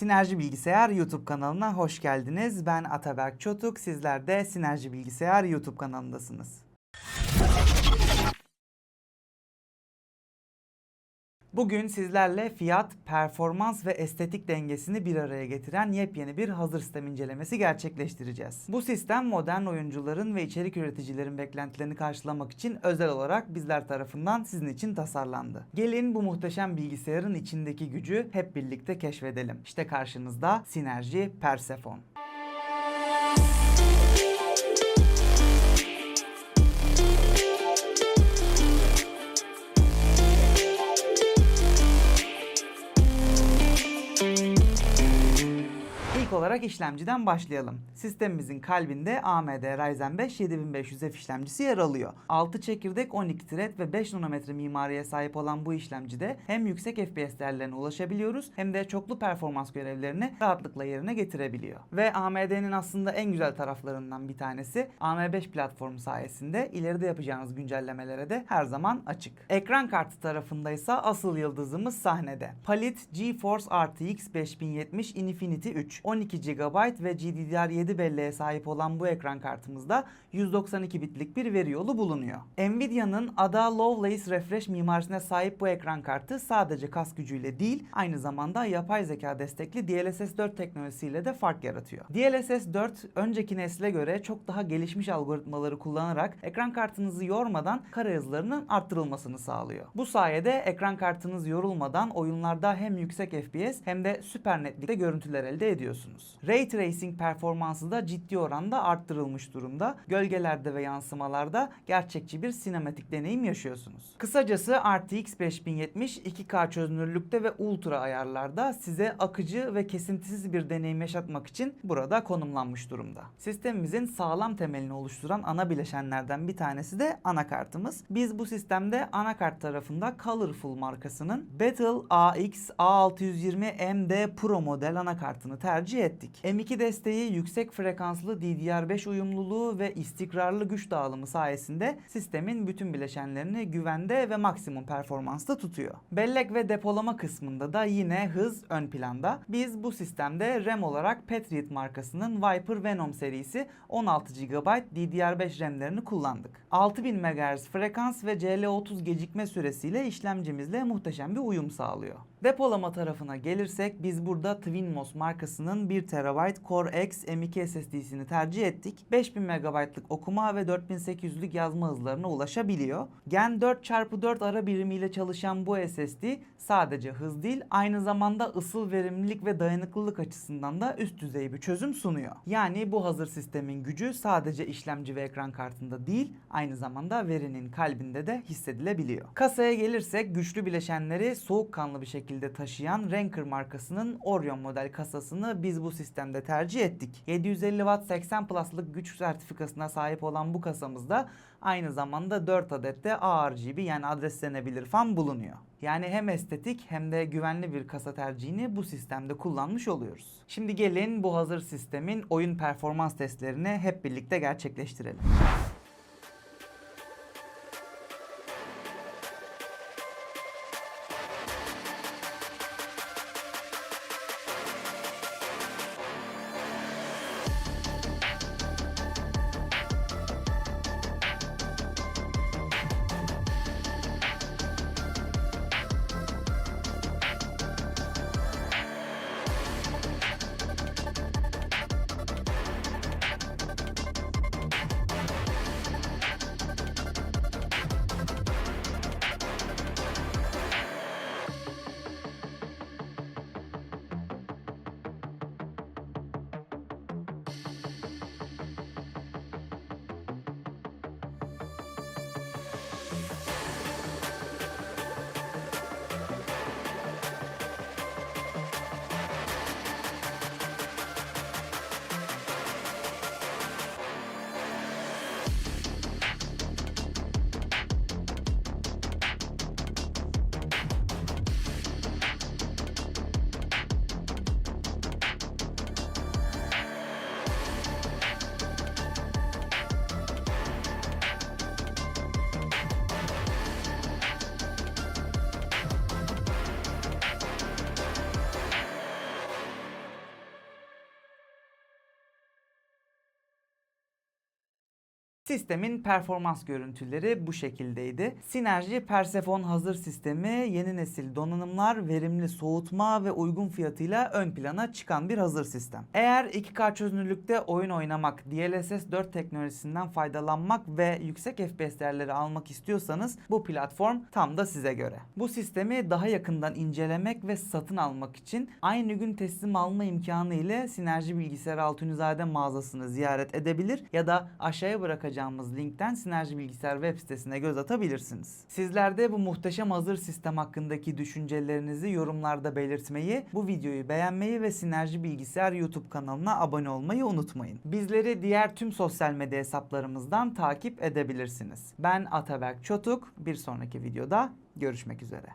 Sinerji Bilgisayar YouTube kanalına hoş geldiniz. Ben Ataberk Çotuk. Sizler de Sinerji Bilgisayar YouTube kanalındasınız. Bugün sizlerle fiyat, performans ve estetik dengesini bir araya getiren yepyeni bir hazır sistem incelemesi gerçekleştireceğiz. Bu sistem modern oyuncuların ve içerik üreticilerin beklentilerini karşılamak için özel olarak bizler tarafından sizin için tasarlandı. Gelin bu muhteşem bilgisayarın içindeki gücü hep birlikte keşfedelim. İşte karşınızda Sinerji Persephone. İlk olarak işlemciden başlayalım. Sistemimizin kalbinde AMD Ryzen 5 7500F işlemcisi yer alıyor. 6 çekirdek 12 thread ve 5 nanometre mimariye sahip olan bu işlemcide hem yüksek FPS değerlerine ulaşabiliyoruz hem de çoklu performans görevlerini rahatlıkla yerine getirebiliyor. Ve AMD'nin aslında en güzel taraflarından bir tanesi AM5 platformu sayesinde ileride yapacağınız güncellemelere de her zaman açık. Ekran kartı tarafındaysa asıl yıldızımız sahnede. Palit GeForce RTX 5070 Infinity 3. 12 GB ve GDDR7 belleğe sahip olan bu ekran kartımızda 192 bitlik bir veri yolu bulunuyor. Nvidia'nın Ada Lovelace Refresh mimarisine sahip bu ekran kartı sadece kas gücüyle değil, aynı zamanda yapay zeka destekli DLSS 4 teknolojisiyle de fark yaratıyor. DLSS 4 önceki nesle göre çok daha gelişmiş algoritmaları kullanarak ekran kartınızı yormadan kare hızlarının arttırılmasını sağlıyor. Bu sayede ekran kartınız yorulmadan oyunlarda hem yüksek FPS hem de süper netlikte görüntüler elde ediyorsunuz. Ray Tracing performansı da ciddi oranda arttırılmış durumda. Gölgelerde ve yansımalarda gerçekçi bir sinematik deneyim yaşıyorsunuz. Kısacası RTX 5070 2K çözünürlükte ve ultra ayarlarda size akıcı ve kesintisiz bir deneyim yaşatmak için burada konumlanmış durumda. Sistemimizin sağlam temelini oluşturan ana bileşenlerden bir tanesi de anakartımız. Biz bu sistemde anakart tarafında Colorful markasının Battle AX A620 MD Pro model anakartını tercih ettik. M2 desteği yüksek frekanslı DDR5 uyumluluğu ve istikrarlı güç dağılımı sayesinde sistemin bütün bileşenlerini güvende ve maksimum performansta tutuyor. Bellek ve depolama kısmında da yine hız ön planda. Biz bu sistemde RAM olarak Patriot markasının Viper Venom serisi 16 GB DDR5 RAM'lerini kullandık. 6000 MHz frekans ve CL30 gecikme süresiyle işlemcimizle muhteşem bir uyum sağlıyor. Depolama tarafına gelirsek biz burada Twinmos markasının 1 TB Core X M2 SSD'sini tercih ettik. 5000 MB'lık okuma ve 4800'lük yazma hızlarına ulaşabiliyor. Gen 4x4 ara birimiyle çalışan bu SSD sadece hız değil aynı zamanda ısıl verimlilik ve dayanıklılık açısından da üst düzey bir çözüm sunuyor. Yani bu hazır sistemin gücü sadece işlemci ve ekran kartında değil aynı zamanda verinin kalbinde de hissedilebiliyor. Kasaya gelirsek güçlü bileşenleri soğukkanlı bir şekilde taşıyan Ranker markasının Orion model kasasını biz bu sistemde tercih ettik. 750 Watt 80 Plus'lık güç sertifikasına sahip olan bu kasamızda aynı zamanda 4 adet de ARGB yani adreslenebilir fan bulunuyor. Yani hem estetik hem de güvenli bir kasa tercihini bu sistemde kullanmış oluyoruz. Şimdi gelin bu hazır sistemin oyun performans testlerini hep birlikte gerçekleştirelim. Sistemin performans görüntüleri bu şekildeydi. Sinerji Persefon hazır sistemi yeni nesil donanımlar, verimli soğutma ve uygun fiyatıyla ön plana çıkan bir hazır sistem. Eğer 2K çözünürlükte oyun oynamak, DLSS 4 teknolojisinden faydalanmak ve yüksek FPS değerleri almak istiyorsanız bu platform tam da size göre. Bu sistemi daha yakından incelemek ve satın almak için aynı gün teslim alma imkanı ile Sinerji Bilgisayar Altunizade mağazasını ziyaret edebilir ya da aşağıya paylaşacağımız linkten Sinerji Bilgisayar web sitesine göz atabilirsiniz. Sizler de bu muhteşem hazır sistem hakkındaki düşüncelerinizi yorumlarda belirtmeyi, bu videoyu beğenmeyi ve Sinerji Bilgisayar YouTube kanalına abone olmayı unutmayın. Bizleri diğer tüm sosyal medya hesaplarımızdan takip edebilirsiniz. Ben Ataberk Çotuk. Bir sonraki videoda görüşmek üzere.